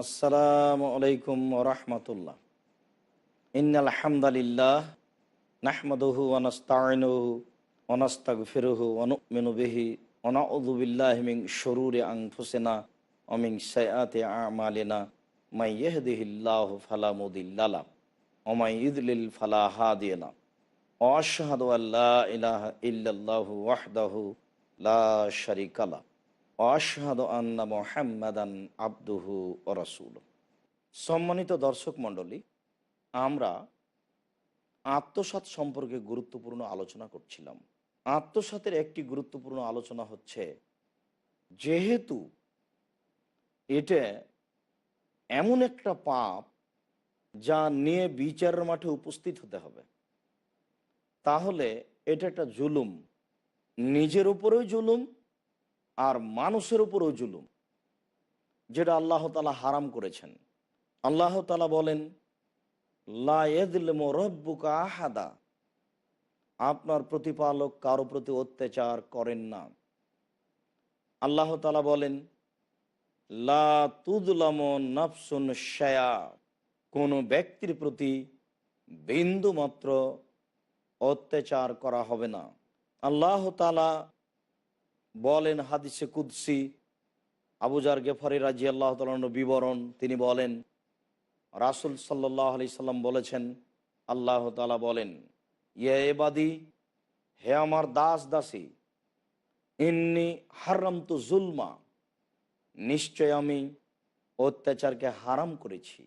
আসসালামু আলাইকুম রহমতুল্লাহ। ইন্নাল হামদালিল্লাহ নাহমাদুহু ওয়ানাস্তাইনুহু ওয়ানাস্তাগফিরুহু ওয়ানুমিনু বিহি ওয়ানাউযু বিল্লাহি মিন শুরুরি আনফুসিনা ওয়া মিন সাইয়্যাতি আ'মালিনা। মাই ইয়াহদিহিল্লাহু ফালা মুদিল্লা লাহু ওয়া মাই ইউদ্লিল ফালা হাদিয়া লাহু ওয়া আশহাদু আল ইল্লাল্লাহু ওয়াহদাহু লা শারীকা লাহু অশহাদ আব্দুহু ও রসুল সম্মানিত দর্শক মণ্ডলী, আমরা আত্মসাত সম্পর্কে গুরুত্বপূর্ণ আলোচনা করছিলাম। আত্মসাতের একটি গুরুত্বপূর্ণ আলোচনা হচ্ছে, যেহেতু এটা এমন একটা পাপ যা নিয়ে বিচারের মাঠে উপস্থিত হতে হবে, তাহলে এটা একটা জুলুম। নিজের উপরেও জুলুম আর মানুষের উপরও জুলুম, যেটা আল্লাহ তালা হারাম করেছেন। আল্লাহ তালা বলেন আহাদা। আপনার প্রতিপালক কারও প্রতি অত্যাচার করেন না। আল্লাহ তালা বলেন, লা তুদলাম নফসুন শায়া। কোনো ব্যক্তির প্রতি বিন্দু মাত্র অত্যাচার করা হবে না। আল্লাহ তালা বলেন হাদিসে কুদ্সি। আবুজার গেফারি রাজি আল্লাহ তালন বিবরণ তিনি বলেন, রাসুল সাল্লাহ আলি সাল্লাম বলেছেন, আল্লাহ তালা বলেন ইয়ে এবাদি হে আমার দাস দাসী, ইন্নি হারাম তো জুলমা, নিশ্চয় আমি অত্যাচারকে হারাম করেছি।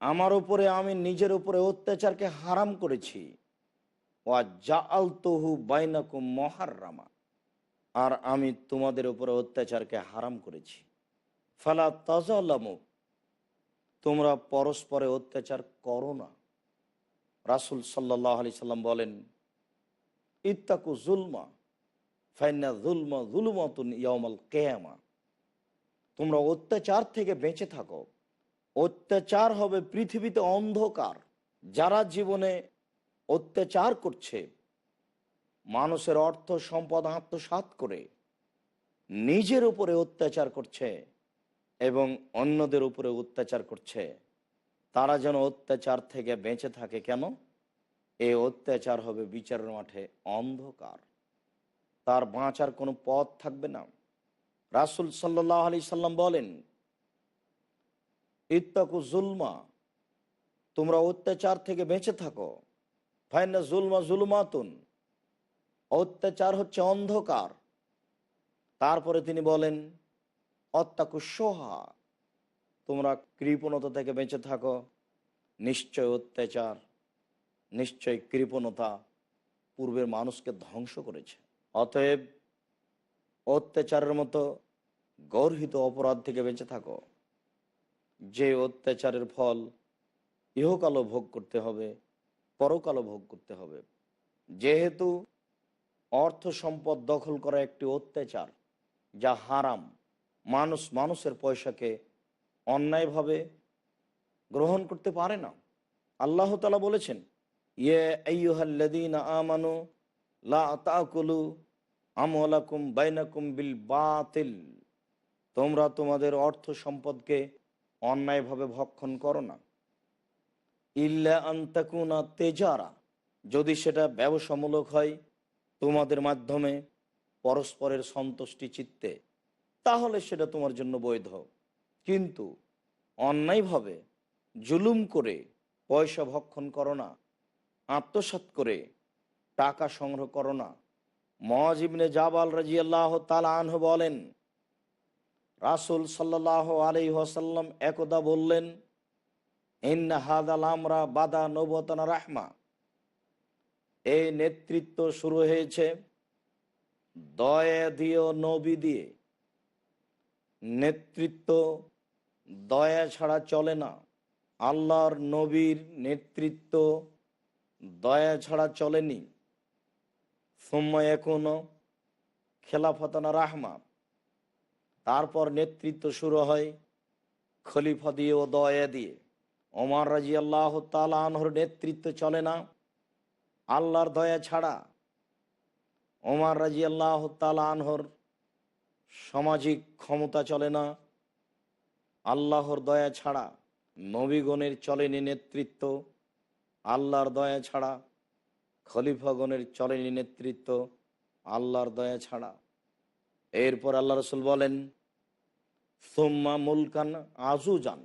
আমার উপরে আমি নিজের উপরে অত্যাচারকে হারাম করেছি। ওয়া জা আল তহু বাইনাকুম মহারামা আর আমি তোমাদের উপরে অত্যাচারকে হারাম করেছি। ফালা তাজালামুক তোমরা পরস্পরে অত্যাচার করো না। রাসুল সাল্লাহ আলি সাল্লাম বলেন, ইত্তাকু জুলমা ফাইনা জুলমা জুলমাতুন ইয়ামাল কেয়ামা। তোমরা অত্যাচার থেকে বেঁচে থাকো। অত্যাচার হবে পৃথিবীতে অন্ধকার। যারা জীবনে অত্যাচার করছে মানুষের অর্থ সম্পদ আত্মসাত করে নিজের উপরে অত্যাচার করছে এবং অন্যদের উপরে অত্যাচার করছে। তারা যেন অত্যাচার থেকে বেঁচে থাকে কেন? এই অত্যাচার হবে বিচারের মাঠে অন্ধকার। তার বাঁচার কোনো পথ থাকবে না। রাসুল সাল্লাহ আলি সাল্লাম বলেন, ইত্তাকু জুলমা, তোমরা অত্যাচার থেকে বেঁচে থাকো। ফাইনা জুলমা জুলমাতুন। অত্যাচার হচ্ছে অন্ধকার। তারপরে তিনি বলেন অত্যাকু সোহা তোমরা কৃপণতা থেকে বেঁচে থাকো। নিশ্চয় অত্যাচার, নিশ্চয় কৃপণতা পূর্বের মানুষকে ধ্বংস করেছে। অতএব অত্যাচারের মতো গর্হিত অপরাধ থেকে বেঁচে থাকো। যে অত্যাচারের ফল ইহকালও ভোগ করতে হবে, পরকালও ভোগ করতে হবে। যেহেতু অর্থ সম্পদ দখল করা একটি অত্যাচার, যা হারাম। মানুষ মানুষের পয়সাকে অন্যায়ভাবে গ্রহণ করতে পারে না। আল্লাহ তালা বলেছেন ইয়ে আইয়ুহাল্লাদিন আমানু লা আমলাকুম বাইনাকুম বিল বাতিল। তোমরা তোমাদের অর্থ সম্পদকে অন্যায়ভাবে ভক্ষণ করো না। ইল্লা আন্তাকুনা তেজারা। যদি সেটা ব্যবসামূলক হয় তোমাদের মাধ্যমে পরস্পরের সন্তুষ্টি চিত্তে, তাহলে সেটা তোমার জন্য বৈধ। কিন্তু অন্যায়ভাবে জুলুম করে পয়সা ভক্ষণ করো না আত্মসাত করে টাকা সংগ্রহ করো না। মহাজিবনে জাবাল রাজি আল্লাহ তালাহ বলেন, রাসুল সাল্লাহ আলি ওয়াসাল্লাম একদা বললেন, ইন্না হাদাল আমরা বাদা নবতনা রাহমা। এই নেতৃত্ব শুরু হয়েছে। দয়া দিয়ে নবী দিয়ে। নেতৃত্ব দয়া ছাড়া চলে না। আল্লাহর নবীর নেতৃত্ব দয়া ছাড়া চলেনি। সময় এখনও খেলাফতানা রাহমা। তারপর নেতৃত্ব শুরু হয় খলিফা দিয়ে ও দয়া দিয়ে। ওমার রাজি আল্লাহ তালাহর নেতৃত্ব চলে না। আল্লাহর দয়া ছাড়া ওমার রাজি আল্লাহ আনহর সামাজিক ক্ষমতা চলে না। আল্লাহর দয়া ছাড়া নবীগণের চলেনি নেতৃত্ব। আল্লাহর দয়া ছাড়া খলিফাগণের চলেনি নেতৃত্ব। আল্লাহর দয়া ছাড়া। এরপর আল্লাহ রসুল বলেন, সোম্মা মুলকান আজুজান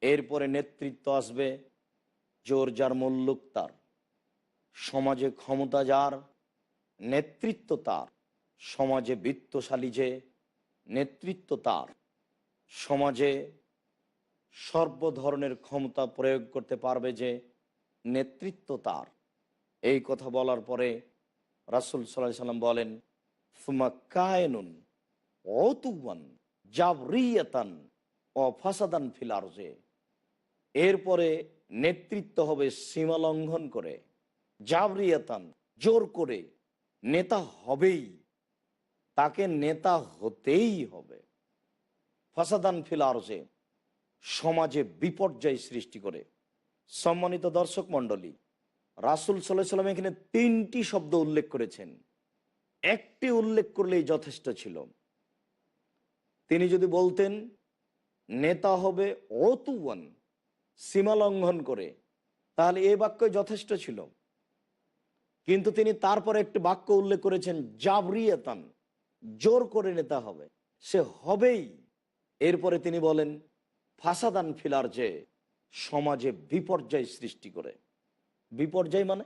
এরপরে নেতৃত্ব আসবে জোর যার মুল্লুক তার সমাজে ক্ষমতা যার, নেতৃত্ব তার। সমাজে বৃত্তশালী যে, নেতৃত্ব তার। সমাজে সর্ব ধরনের ক্ষমতা প্রয়োগ করতে পারবে যে, নেতৃত্ব তার। এই কথা বলার পরে রাসুল সাল্লাহ সাল্লাম বলেন সুমা কায়নুন অতুয়ান জাবরিয়াতান ও ফাসাদান ফিলারজে এরপরে নেতৃত্ব হবে সীমা লঙ্ঘন করে। জাবরিয়াতান, জোর করে নেতা হবেই, তাকে নেতা হতেই হবে। ফাসাদান ফিলারজে সমাজে বিপর্যয় সৃষ্টি করে। সম্মানিত দর্শক মণ্ডলী, রাসুল সাল্লাম এখানে তিনটি শব্দ উল্লেখ করেছেন। একটি উল্লেখ করলেই যথেষ্ট ছিল। তিনি যদি বলতেন, নেতা হবে অতুয়ান সীমা লঙ্ঘন করে, তাহলে এ বাক্য যথেষ্ট ছিল। কিন্তু তিনি তারপরে একটি বাক্য উল্লেখ করেছেন, জাবরিয়াতান, জোর করে নেতা হবে, সে হবেই। এরপরে তিনি বলেন, ফাসাদান ফিলার যে সমাজে বিপর্যয় সৃষ্টি করে। বিপর্যয় মানে?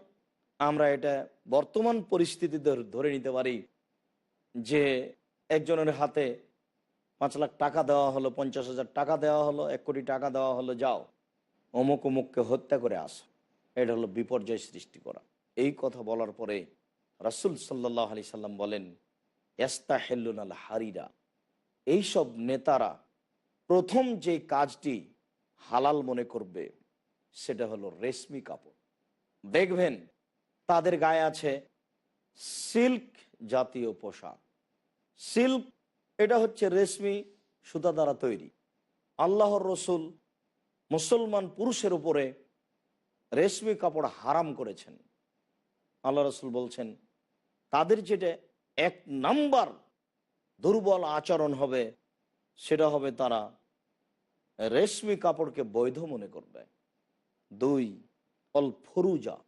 আমরা এটা বর্তমান পরিস্থিতি ধর- নিতে পারি যে একজনের হাতে পাঁচ লাখ টাকা দেওয়া হলো, পঞ্চাশ হাজার টাকা দেওয়া হলো, এক কোটি টাকা দেওয়া হলো, যাও, অমুক অমুককে হত্যা করে আসো। এটা হলো বিপর্যয় সৃষ্টি করা। এই কথা বলার পরে রাসুল সাল্লাহ আলি সাল্লাম বলেন এস্তা হেল্লুন আল হারিরা। এইসব নেতারা প্রথম যে কাজটি হালাল মনে করবে, সেটা হলো রেশমি কাপড়। দেখবেন তাদের গায়ে আছে সিল্ক জাতীয় পোশাক। সিল্ক, এটা হচ্ছে রেশমি সুতা দ্বারা তৈরি। আল্লাহর রসুল মুসলমান পুরুষের উপরে রেশমি কাপড় হারাম করেছেন। আল্লাহ রসুল বলছেন, তাদের যেটা এক নাম্বার দুর্বল আচরণ হবে, সেটা হবে তারা রেশমি কাপড়কে বৈধ মনে করবে। দুই অল ফরুজা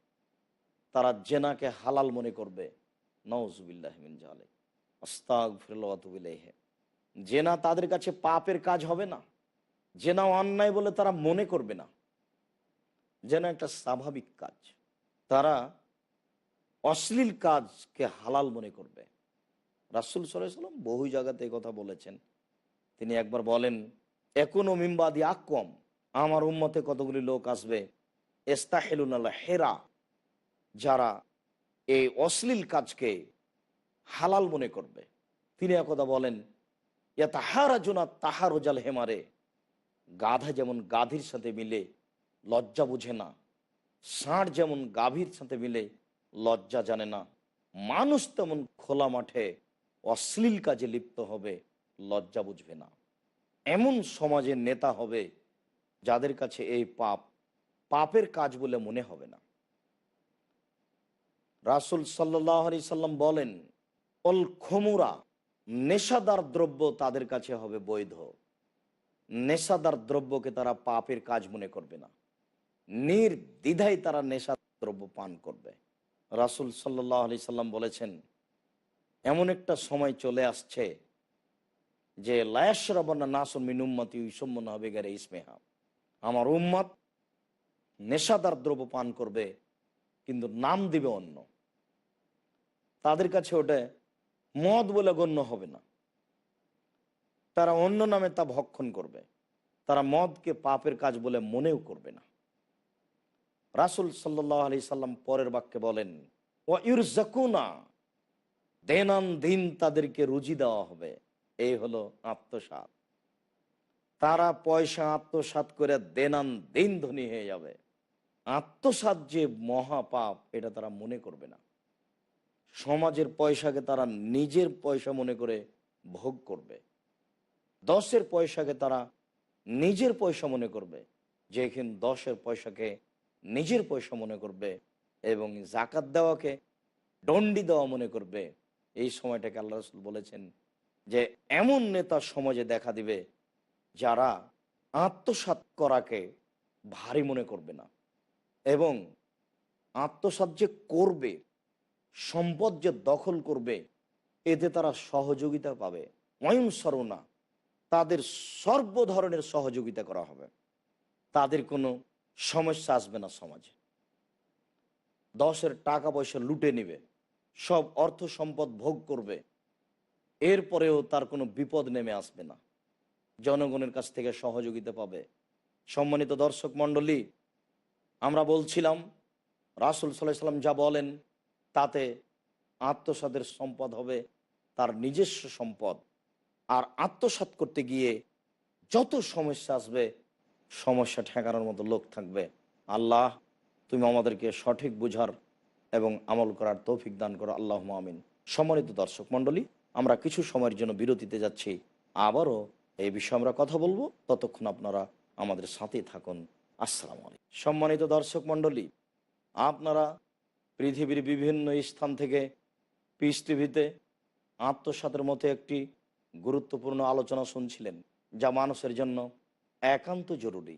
তারা জেনাকে হালাল মনে করবে। নওজুবিল্লাহমিন জালে জেনা তাদের কাছে পাপের কাজ হবে না। জেনা অন্যায় বলে তারা মনে করবে না। যেন একটা স্বাভাবিক কাজ। তারা অশ্লীল কাজকে হালাল মনে করবে। রাসুল সাল্লাম বহু জায়গাতে কথা বলেছেন। তিনি একবার বলেন এখনও মিম্বাদি আকম আমার উম্মতে কতগুলি লোক আসবে? এস্তাহেলুন আল্লাহ হেরা যারা এই অশ্লীল কাজকে হালাল মনে করবে। তিনি একথা বলেন ইয়া তাহারা জোনা তাহার জাল হেমারে, গাধা যেমন গাধির সাথে মিলে, লজ্জা বুঝে না, ষাঁড় যেমন গাভীর সাথে মিলে লজ্জা জানে না। মানুষ তেমন খোলা মাঠে অশ্লীল কাজে লিপ্ত হবে, লজ্জা বুঝবে না। এমন সমাজের নেতা হবে যাদের কাছে এই পাপ, পাপের কাজ বলে মনে হবে না। রাসুল সাল্লি সাল্লাম বলেন, অল খমুরা, নেশাদার দ্রব্য তাদের কাছে হবে বৈধ। নেশাদার দ্রব্যকে তারা পাপের কাজ মনে করবে না। নির্দ্বিধায় তারা নেশা দ্রব্য পান করবে। রাসুল সাল্লাহ আলি সাল্লাম বলেছেন, এমন একটা সময় চলে আসছে যে লায়াসরাবনা নাসন মিনুম্মতি ইসম্মন হবে গেরে ইসমেহা। আমার উম্মত নেশাদার দ্রব্য পান করবে, কিন্তু নাম দিবে অন্য। তাদের কাছে ওটা মদ বলে গণ্য হবে না। তারা অন্য নামে তা ভক্ষণ করবে। তারা মদকে পাপের কাজ বলে মনেও করবে না। রাসুল সাল্লাহ আলি সাল্লাম পরের বাক্যে বলেন ও ইউরজাকুনা দেনান দিন তাদেরকে রুজি দেওয়া হবে। এই হলো আত্মসাত তারা পয়সা আত্মসাত করে দেনান দিন ধনী হয়ে যাবে। আত্মসাত যে মহাপাপ, এটা তারা মনে করবে না। সমাজের পয়সাকে তারা নিজের পয়সা মনে করে ভোগ করবে। দশের পয়সাকে তারা নিজের পয়সা মনে করবে। যেখানে দশের পয়সাকে নিজের পয়সা মনে করবে এবং জাকাত দেওয়াকে দণ্ডি দেওয়া মনে করবে। এই সময়টাকে আল্লাহ রসুল বলেছেন যে, এমন নেতা সমাজে দেখা দিবে যারা আত্মসাৎ করাকে ভারী মনে করবে না এবং আত্মসাৎ যে করবে, সম্পদ যে দখল করবে, এতে তারা সহযোগিতা পাবে। অয়ং সরনা, তাদের সর্ব ধরনের সহযোগিতা করা হবে। তাদের কোনো সমস্যা আসবে না সমাজে। দশের টাকা পয়সা লুটে নেবে, সব অর্থ সম্পদ ভোগ করবে, এরপরেও তার কোনো বিপদ নেমে আসবে না। জনগণের কাছ থেকে সহযোগিতা পাবে। সম্মানিত দর্শক মণ্ডলী, আমরা বলছিলাম, রাসুল সাল্লাহ সাল্লাম যা বলেন, তাতে আত্মসাদের সম্পদ হবে, তার নিজস্ব সম্পদ। আর আত্মসাত করতে গিয়ে যত সমস্যা আসবে সমস্যা ঠেকানোর মতো লোক থাকবে। আল্লাহ, তুমি আমাদেরকে সঠিক বুঝার এবং আমল করার তৌফিক দান করো। আল্লাহ আমিন। সম্মানিত দর্শক মণ্ডলী, আমরা কিছু সময়ের জন্য বিরতিতে যাচ্ছি। আবারও এই বিষয়ে আমরা কথা বলব। ততক্ষণ আপনারা আমাদের সাথে থাকুন। আসসালাম আলাইকুম। সম্মানিত দর্শক মণ্ডলী, আপনারা পৃথিবীর বিভিন্ন স্থান থেকে পিস টিভিতে আত্মসাতের মতো একটি গুরুত্বপূর্ণ আলোচনা শুনছিলেন, যা মানুষের জন্য একান্ত জরুরি।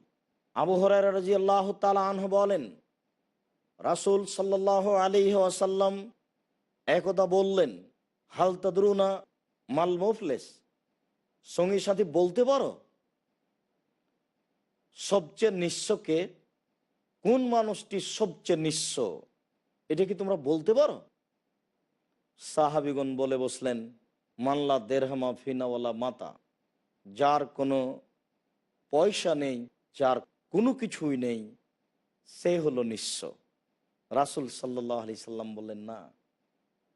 আবু হরাই রাজি আল্লাহ তালাহ বলেন, রাসুল সাল্লাহ আলী আসাল্লাম একদা বললেন, হাল তাদরুনা মাল মোফলেস? সঙ্গী সাথী, বলতে পারো, সবচেয়ে নিঃস্বকে কোন মানুষটি সবচেয়ে নিঃস্ব? এটা কি তোমরা বলতে পারো? সাহাবিগণ বলে বসলেন, মাল্লা দেড়হামা ফিনাওয়ালা মাতা, যার কোনো পয়সা নেই, যার কোনো কিছুই নেই, সে হলো নিঃস্ব। রাসুল সাল্লাহ আলি সাল্লাম বললেন, না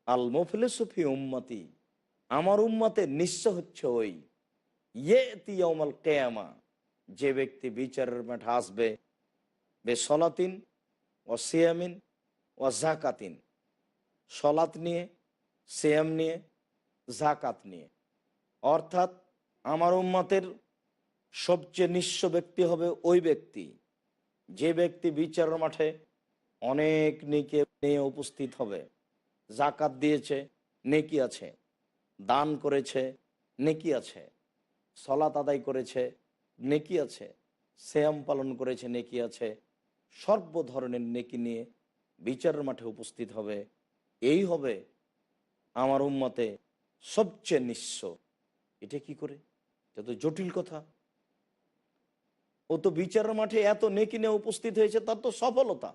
আল মফিলে সুফি উম্মতি, আমার উম্মাতে নিঃস্ব হচ্ছে ওই ইয়ে তিয়ামাল কেয়ামা, যে ব্যক্তি বিচারের মাঠে আসবে বে সলাতিন ও সিয়ামিন ও জাকাতিন সলাত নিয়ে, সিয়াম নিয়ে, জাকাত নিয়ে। অর্থাৎ আমার উম্মাতের সবচেয়ে নিঃস্ব ব্যক্তি হবে ওই ব্যক্তি। যে ব্যক্তি বিচারের মাঠে অনেক নেকি নিয়ে উপস্থিত হবে। জাকাত দিয়েছে, নেকি আছে। দান করেছে, নেকি আছে। সলাত আদায় করেছে, নেকি আছে। শ্যাম পালন করেছে, নেকি আছে। সর্ব ধরনের নেকি নিয়ে বিচারের মাঠে উপস্থিত হবে। এই হবে আমার উম্মতে সবচেয়ে নিঃস্ব। এটা কি করে? এটা তো জটিল কথা। ও তো বিচারের মাঠে এত নেকি নিয়ে উপস্থিত হয়েছে, তার তো সফলতা।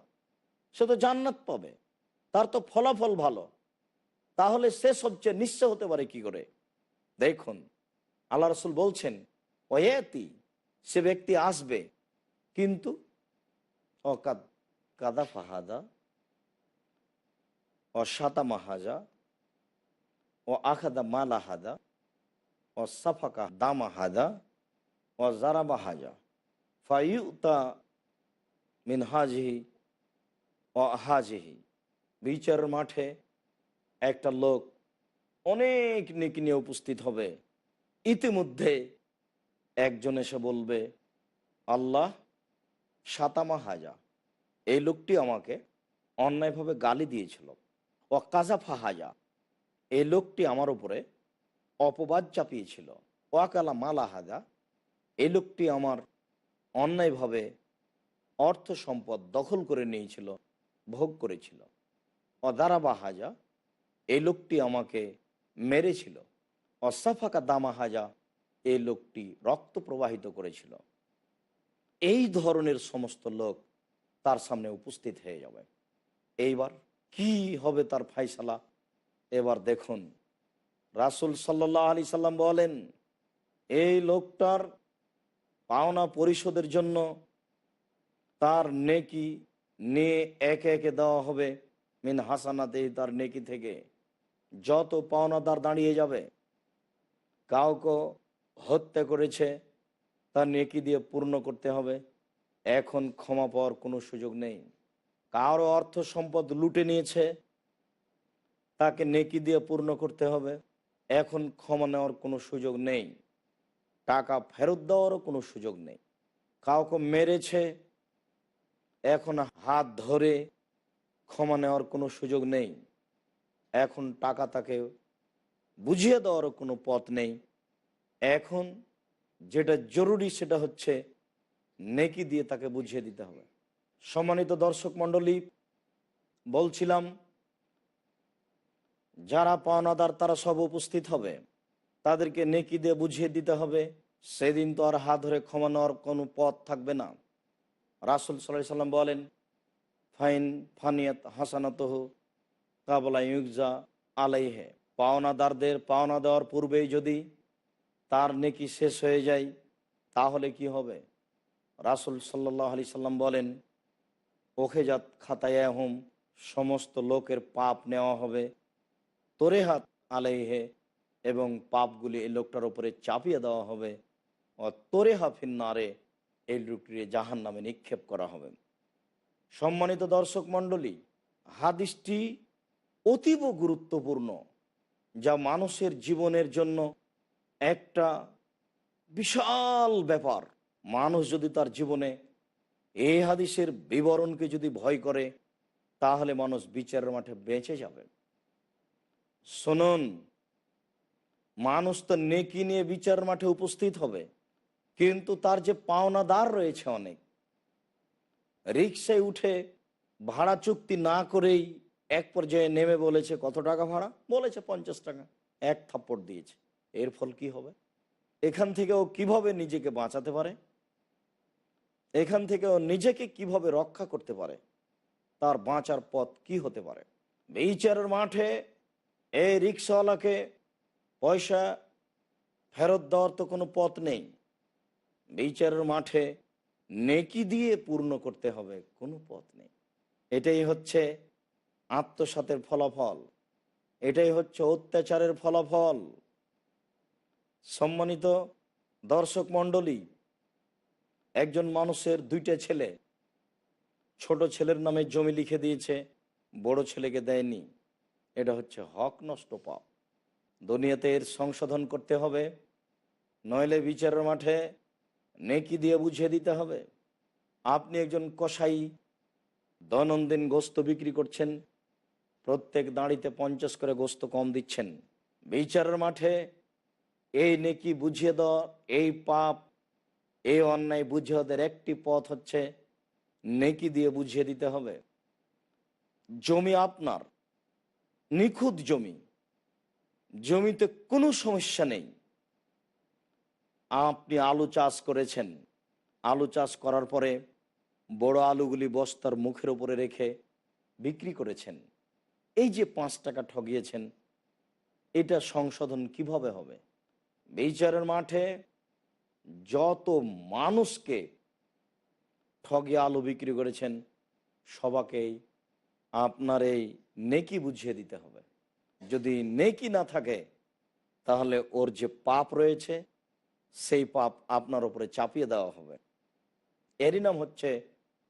সে তো জান্নাত পাবে। তার তো ফলাফল ভালো। তাহলে সে সবচেয়ে নিঃস্ব হতে পারে কি করে? দেখুন, আল্লাহ রসুল বলছেন ওয়েতি সে ব্যক্তি আসবে, কিন্তু অকাদ, কাদা ফাহাদা ও সাতা মাহাজা, ও আখাদা মালাহাদা, ও সাফাকা দামাহাদা, ও জারাবাহাজা ফাইউতা মিন হাজহি ও হাজহি বিচারের মাঠে একটা লোক অনেক নেকি নিয়ে উপস্থিত হবে। ইতিমধ্যে একজন এসে বলবে, আল্লাহ, সাতামা হাজা, এই লোকটি আমাকে অন্যায়ভাবে গালি দিয়েছিল। ও কাজাফা হাজা, এই লোকটি আমার উপরে অপবাদ চাপিয়েছিল। ওয়াকালা মালা হাজা, এই লোকটি আমার অন্যায়ভাবে অর্থ সম্পদ দখল করে নিয়েছিল, ভোগ করেছিল। অদারাবা হাজা এই লোকটি আমাকে মেরেছিল। অসাফাকা দামা হাজা এই লোকটি রক্ত প্রবাহিত করেছিল। এই ধরনের সমস্ত লোক তার সামনে উপস্থিত হয়ে যাবে। এইবার কি হবে তার ফাইসালা? এবার দেখুন। রাসুল সাল্লাহ আলি সাল্লাম বলেন, এই লোকটার পাওনা পরিশোধের জন্য তার নেকি নিয়ে একে একে দেওয়া হবে। মিন হাসানাতে তার নেকি থেকে যত পাওনাদার দাঁড়িয়ে যাবে, কাউকে হত্যা করেছে, তার নেকি দিয়ে পূর্ণ করতে হবে। এখন ক্ষমা পাওয়ার কোনো সুযোগ নেই। কারও অর্থ সম্পদ লুটে নিয়েছে, তাকে নেকি দিয়ে পূর্ণ করতে হবে। এখন ক্ষমা নেওয়ার কোনো সুযোগ নেই। টাকা ফেরত দেওয়ারও কোনো সুযোগ নেই। কাউকে মেরেছে, এখন হাত ধরে ক্ষমা নেওয়ার কোনো সুযোগ নেই। এখন টাকা তাকে বুঝিয়ে দেওয়ারও কোনো পথ নেই। এখন যেটা জরুরি সেটা হচ্ছে নেকি দিয়ে তাকে বুঝিয়ে দিতে হবে। সম্মানিত দর্শক মণ্ডলী, বলছিলাম, যারা পাওনাদার তারা সব উপস্থিত হবে। তাদেরকে নেকি দিয়ে বুঝিয়ে দিতে হবে। সেদিন তো আর হাত ধরে ক্ষমা নেওয়ার কোনো পথ থাকবে না। রাসুল সাল্লাহ সাল্লাম বলেন, ফাইন ফানিয়াত হাসানাত কাবলা ইউজা আলাইহে। পাওনাদারদের পাওনা দেওয়ার পূর্বেই যদি তার নেকি শেষ হয়ে যায়, তাহলে কি হবে? রাসুল সাল্লাহ আলি সাল্লাম বলেন, ওখেজাত খাতায় হোম সমস্ত লোকের পাপ নেওয়া হবে। তোরে হাত আলাইহে এবং পাপগুলি এই লোকটার উপরে চাপিয়ে দেওয়া হবে। তোরে হাফিন নারে এই লোকটি জাহান নামে নিক্ষেপ করা হবে। সম্মানিত দর্শক মণ্ডলী, হাদিসটি অতীব গুরুত্বপূর্ণ, যা মানুষের জীবনের জন্য একটা বিশাল ব্যাপার। মানুষ যদি তার জীবনে এই হাদিসের বিবরণকে যদি ভয় করে, তাহলে মানুষ বিচারের মাঠে বেঁচে যাবে। শুনুন মানুষ তো নেকি নিয়ে বিচার মাঠে উপস্থিত হবে। কিন্তু তার যে পাওনাদার রয়েছে অনেক। রিক্সায় উঠে ভাড়া চুক্তি না করেই এক পর্যায়ে নেমে বলেছে, কত টাকা ভাড়া? বলেছে, পঞ্চাশ টাকা। এক থাপ্পড় দিয়েছে। এর ফল কি হবে? এখান থেকে ও কীভাবে নিজেকে বাঁচাতে পারে? এখান থেকে ও নিজেকে কীভাবে রক্ষা করতে পারে? তার বাঁচার পথ কি হতে পারে? বিচারের মাঠে এই রিক্সাওয়ালাকে পয়সা ফেরত দেওয়ার তো কোনো পথ নেই। বিচারের মাঠে নেকি দিয়ে পূর্ণ করতে হবে, কোনো পথ নেই। এটাই হচ্ছে আত্মসাতের ফলাফল। এটাই হচ্ছে অত্যাচারের ফলাফল। সম্মানিত দর্শক মণ্ডলী, একজন মানুষের দুইটা ছেলে, ছোট ছেলের নামে জমি লিখে দিয়েছে, বড় ছেলেকে দেয়নি। এটা হচ্ছে হক নষ্ট পাপ দুনিয়াতে এর সংশোধন করতে হবে। নইলে বিচারের মাঠে নেকি দিয়ে বুঝিয়ে দিতে হবে। আপনি একজন কসাই, দৈনন্দিন গোস্ত বিক্রি করছেন, প্রত্যেক দাঁড়িতে পঞ্চাশ করে গোস্ত কম দিচ্ছেন। বিচারের মাঠে এই নেকি বুঝিয়ে দেওয়া, এই পাপ, এই অন্যায় বুঝিয়ে ওদের একটি পথ হচ্ছে নেকি দিয়ে বুঝিয়ে দিতে হবে। জমি আপনার, নিখুঁত জমি। জমিতে কোনো সমস্যা নেই। আপনি আলু চাষ করেছেন। আলু চাষ করার পরে বড় আলুগুলি বস্তার মুখের উপরে রেখে বিক্রি করেছেন। এই যে পাঁচ টাকা ঠগিয়েছেন, এটা সংশোধন কীভাবে হবে? বিচারের মাঠে যত মানুষকে ঠগিয়ে আলু বিক্রি করেছেন, সবাকেই আপনার এই নেকি বুঝিয়ে দিতে হবে। যদি নেকি না থাকে, তাহলে ওর যে পাপ রয়েছে, সেই পাপ আপনার উপরে চাপিয়ে দেওয়া হবে। এরই নাম হচ্ছে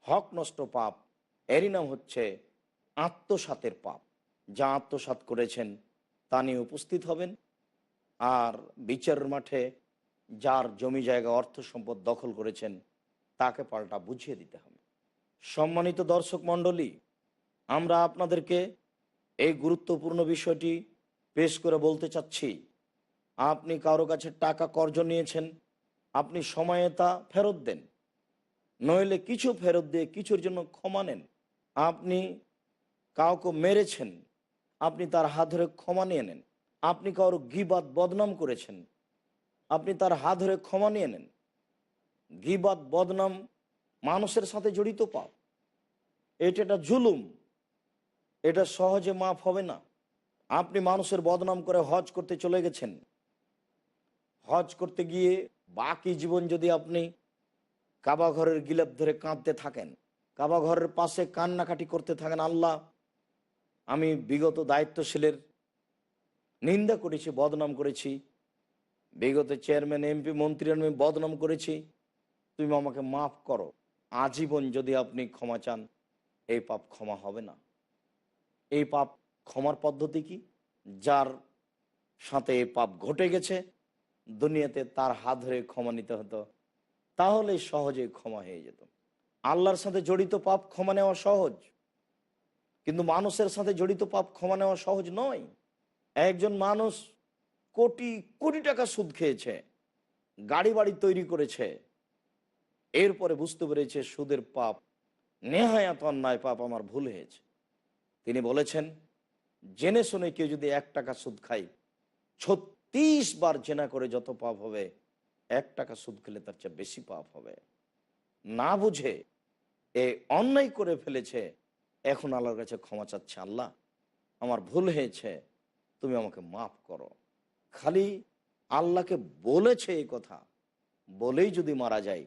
হক নষ্ট পাপ, এরই নাম হচ্ছে আত্মসাতের পাপ। যা আত্মসাত করেছেন, তা নিয়ে উপস্থিত হবেন। আর বিচারের মাঠে যার জমি জায়গা, অর্থ সম্পদ দখল করেছেন, তাকে পাল্টা বুঝিয়ে দিতে হবে। সম্মানিত দর্শক মণ্ডলী, আমরা আপনাদেরকে এই গুরুত্বপূর্ণ বিষয়টি পেশ করে বলতে চাচ্ছি, আপনি কারও কাছে টাকা কর্জ নিয়েছেন, আপনি সময়ে তা ফেরত দেন। নইলে কিছু ফেরত দিয়ে কিছুর জন্য ক্ষমা নেন। আপনি কাউকে মেরেছেন, আপনি তার হাত ধরে ক্ষমা নিয়ে নেন। আপনি কারও গিবাদ বদনাম করেছেন, আপনি তার হাত ধরে ক্ষমা নিয়ে নেন। গিবাদ বদনাম মানুষের সাথে জড়িত পাপ, এটা জুলুম। এটা সহজে মাফ হবে না। আপনি মানুষের বদনাম করে হজ করতে চলে গেছেন। হজ করতে গিয়ে বাকি জীবন যদি আপনি কাবা ঘরের গিলাপ ধরে কাঁদতে থাকেন কাবা ঘরের পাশে কান্নাকাটি করতে থাকেন, আল্লাহ, আমি বিগত দায়িত্বশীলের নিন্দা করেছি, বদনাম করেছি। বিগত চেয়ারম্যান, এমপি মন্ত্রী আমি বদনাম করেছি। তুমি আমাকে মাফ করো। আজীবন যদি আপনি ক্ষমা চান, এই পাপ ক্ষমা হবে না। এই পাপ ক্ষমার পদ্ধতি কি? যার সাথে এই পাপ ঘটে গেছে, দুনিয়াতে তার হাত ধরে ক্ষমা নিতে হতো তাহলে সহজে ক্ষমা হয়ে যেত। আল্লাহর সাথে জড়িত পাপ ক্ষমা নেওয়া সহজ, কিন্তু মানুষের সাথে জড়িত পাপ ক্ষমা নেওয়া সহজ নয়। একজন মানুষ কোটি কোটি টাকা সুদ খেয়েছে গাড়ি বাড়ি তৈরি করেছে, এরপরে বুঝতে পেরেছে সুদের পাপ, নেহায়াত অন্যায় পাপ আমার ভুল হয়েছে। তিনি বলেছেন, জেনে শুনে কেউ যদি এক টাকা সুদ খায়, ছত্রিশ বার জেনা করে যত পাপ হবে, এক টাকা সুদ খেলে তার চেয়ে বেশি পাপ হবে। না বুঝে এ অন্যায় করে ফেলেছে, এখন আল্লাহর কাছে ক্ষমা চাচ্ছে আল্লাহ। আমার ভুল হয়েছে, তুমি আমাকে মাফ করো। খালি আল্লাহকে বলেছে এই কথা, বলেই যদি মারা যায়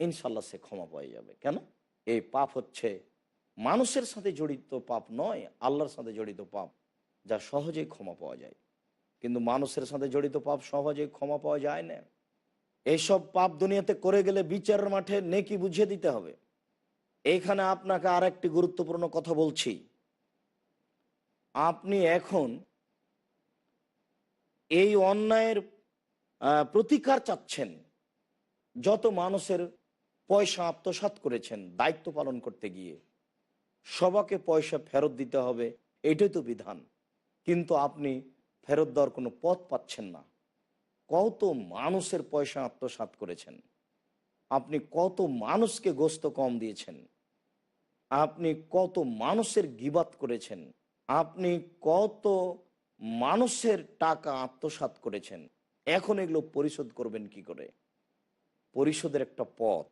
ইনশাল্লাহ সে ক্ষমা পাওয়া যাবে। কেন? এই পাপ হচ্ছে মানুষের সাথে জড়িত পাপ নয়, আল্লাহর সাথে জড়িত পাপ, যা সহজেই ক্ষমা পাওয়া যায়। কিন্তু মানুষের সাথে জড়িত পাপ সহজেই ক্ষমা পাওয়া যায় না। এইসব পাপ দুনিয়াতে করে গেলে বিচারের মাঠে নেকি বুঝিয়ে দিতে হবে। এখানে আপনাকে আর একটি গুরুত্বপূর্ণ কথা বলছি। আপনি এখন এই অন্যায়ের প্রতিকার চাচ্ছেন। যত মানুষের পয়সা আত্মসাৎ করেছেন, দায়িত্ব পালন করতে গিয়ে। সবাকে পয়সা ফেরত দিতে হবে, এটাই তো বিধান। কিন্তু আপনি ফেরত দেওয়ার কোনো পথ পাচ্ছেন না। কত মানুষের পয়সা আত্মসাৎ করেছেন। আপনি কত মানুষকে গোস্ত কম দিয়েছেন। আপনি কত মানুষের গিবাত করেছেন। আপনি কত মানুষের টাকা আত্মসাৎ করেছেন। এখন এগুলো পরিশোধ করবেন কি করে? পরিশোধের একটা পথ।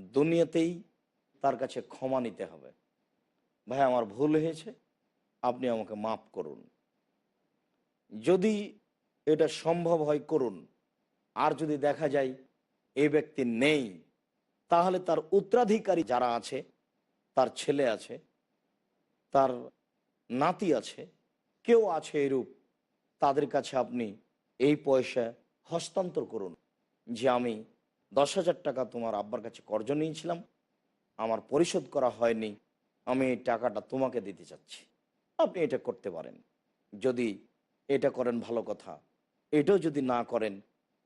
দুনিয়াতেই তার কাছে ক্ষমা নিতে হবে। ভাই, আমার ভুল হয়েছে, আপনি আমাকে মাফ করুন। যদি এটা সম্ভব হয়, করুন। আর যদি দেখা যায় এই ব্যক্তি নেই, তাহলে তার উত্তরাধিকারী যারা আছে, তার ছেলে আছে, তার নাতি আছে, কেউ আছে এরূপ, তাদের কাছে আপনি এই পয়সা হস্তান্তর করুন যে আমি দশ হাজার টাকা তোমার আব্বার কাছে কর্জ নিয়েছিলাম, আমার পরিশোধ করা হয়নি আমি এই টাকাটা তোমাকে দিতে চাচ্ছি। আপনি এটা করতে পারেন। যদি এটা করেন, ভালো কথা। এটাও যদি না করেন,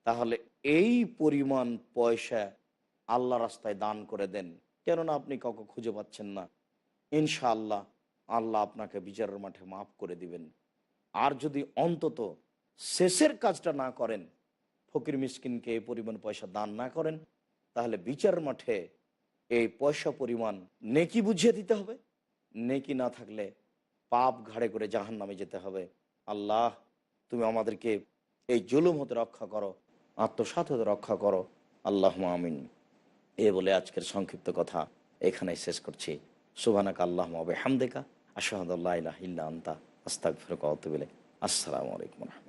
তাহলে এই পরিমাণ পয়সা আল্লাহ রাস্তায় দান করে দেন। কেননা আপনি কাউকে খুঁজে পাচ্ছেন না। ইনশাআল্লাহ আল্লাহ আপনাকে বিচারের মাঠে মাফ করে দিবেন। আর যদি অন্তত শেষের কাজটা না করেন, ফকির মিসকিনকে এই পরিমাণ পয়সা দান না করেন, তাহলে বিচার মাঠে এই পয়সা পরিমাণ নেকি বুঝিয়ে দিতে হবে। নেকি না থাকলে পাপ ঘাড়ে করে জাহান নামে যেতে হবে। আল্লাহ, তুমি আমাদেরকে এই জুলুম হতে রক্ষা করো আত্মসাত হতে রক্ষা করো। আল্লাহ আমিন। এ বলে আজকের সংক্ষিপ্ত কথা এখানেই শেষ করছি। সুবানাক আল্লাহ হামদেকা আশাহাদুল্লাহ আন্তা আস্তাক ফেরক আসসালামু আলাইকুম